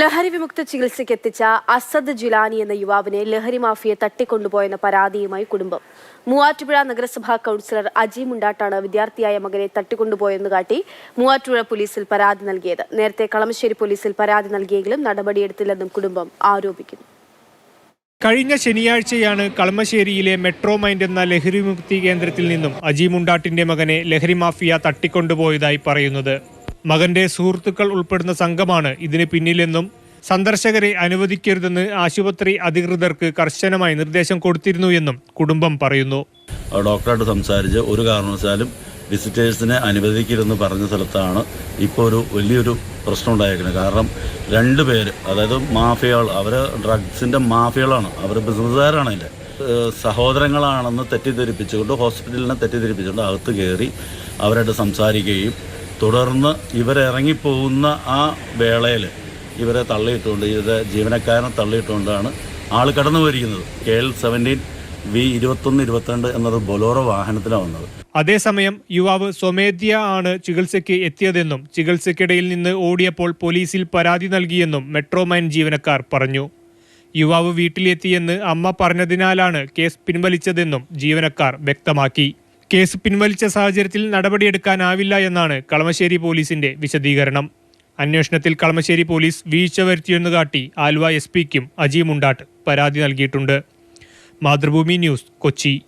ലഹരി വിമുക്ത ചികിത്സയ്ക്ക് എത്തിച്ച അസദ് ജിലാനി എന്ന യുവാവിനെ ലഹരി മാഫിയെ തട്ടിക്കൊണ്ടുപോയെന്ന പരാതിയുമായി കുടുംബം. മൂവാറ്റുപുഴ നഗരസഭാ കൗൺസിലർ അജി മുണ്ടാട്ടാണ് വിദ്യാർത്ഥിയായ മകനെ തട്ടിക്കൊണ്ടുപോയെന്ന് കാട്ടി മൂവാറ്റുപുഴ പോലീസിൽ പരാതി നൽകിയത്. നേരത്തെ കളമശ്ശേരി പോലീസിൽ പരാതി നൽകിയെങ്കിലും നടപടിയെടുത്തില്ലെന്നും കുടുംബം ആരോപിക്കുന്നു. കഴിഞ്ഞ ശനിയാഴ്ചയാണ് കളമശ്ശേരിയിലെ മെട്രോ മൈൻഡ് എന്ന ലഹരി വിമുക്തി കേന്ദ്രത്തിൽ നിന്നും അജി മുണ്ടാട്ടിന്റെ മകനെ ലഹരി മാഫിയ തട്ടിക്കൊണ്ടുപോയതായി പറയുന്നത്. മകന്റെ സുഹൃത്തുക്കൾ ഉൾപ്പെടുന്ന സംഘമാണ് ഇതിന് പിന്നിലെന്നും സന്ദർശകരെ അനുവദിക്കരുതെന്ന് ആശുപത്രി അധികൃതർക്ക് കർശനമായി നിർദ്ദേശം കൊടുത്തിരുന്നു എന്നും കുടുംബം പറയുന്നു. ഡോക്ടറായിട്ട് സംസാരിച്ച് ഒരു കാരണവശാലും വിസിറ്റേഴ്സിനെ അനുവദിക്കരുതെന്ന് പറഞ്ഞ സ്ഥലത്താണ് ഇപ്പോൾ ഒരു വലിയൊരു പ്രശ്നം ഉണ്ടായിരിക്കുന്നത് കാരണം രണ്ട് പേര് അതായത് മാഫിയകൾ അവർ ഡ്രഗ്സിന്റെ മാഫിയകളാണ്. അവർ ബിസിനസ്സുകാരാണ് അതിന്റെ ഏഹ് സഹോദരങ്ങളാണെന്ന് തെറ്റിദ്ധരിപ്പിച്ചുകൊണ്ട് ഹോസ്പിറ്റലിനെ തെറ്റിദ്ധരിപ്പിച്ചുകൊണ്ട് അകത്ത് കയറി അവരായിട്ട് സംസാരിക്കുകയും തുടർന്ന് ഇവരിറങ്ങിപ്പോകുന്ന ആ വേളയിൽ ഇവരെ തള്ളിയിട്ടുകൊണ്ട് ഇവരെ ജീവനക്കാരനെ തള്ളിയിട്ടുകൊണ്ടാണ് ആൾ കടന്നു പോയിരിക്കുന്നത്. കെ എൽ സെവന്റീൻ വി ഇരുപത്തൊന്ന് ഇരുപത്തിരണ്ട് എന്നൊരു ബൊലോറോ വാഹനത്തിലാണ് വന്നത്. അതേസമയം യുവാവ് സ്വമേധ്യ ആണ് ചികിത്സയ്ക്ക് എത്തിയതെന്നും ചികിത്സയ്ക്കിടയിൽ നിന്ന് ഓടിയപ്പോൾ പോലീസിൽ പരാതി നൽകിയെന്നും മെട്രോമൈൻ ജീവനക്കാർ പറഞ്ഞു. യുവാവ് വീട്ടിലെത്തിയെന്ന് അമ്മ പറഞ്ഞതിനാലാണ് കേസ് പിൻവലിച്ചതെന്നും ജീവനക്കാർ വ്യക്തമാക്കി. കേസ് പിൻവലിച്ച സാഹചര്യത്തിൽ നടപടിയെടുക്കാനാവില്ല എന്നാണ് കളമശ്ശേരി പോലീസിന്റെ വിശദീകരണം. അന്വേഷണത്തിൽ കളമശ്ശേരി പോലീസ് വീഴ്ച വരുത്തിയെന്ന് കാട്ടി ആലുവ എസ് പിക്കും അജി മുണ്ടാട്ട് പരാതി നൽകിയിട്ടുണ്ട്. മാതൃഭൂമി ന്യൂസ് കൊച്ചി.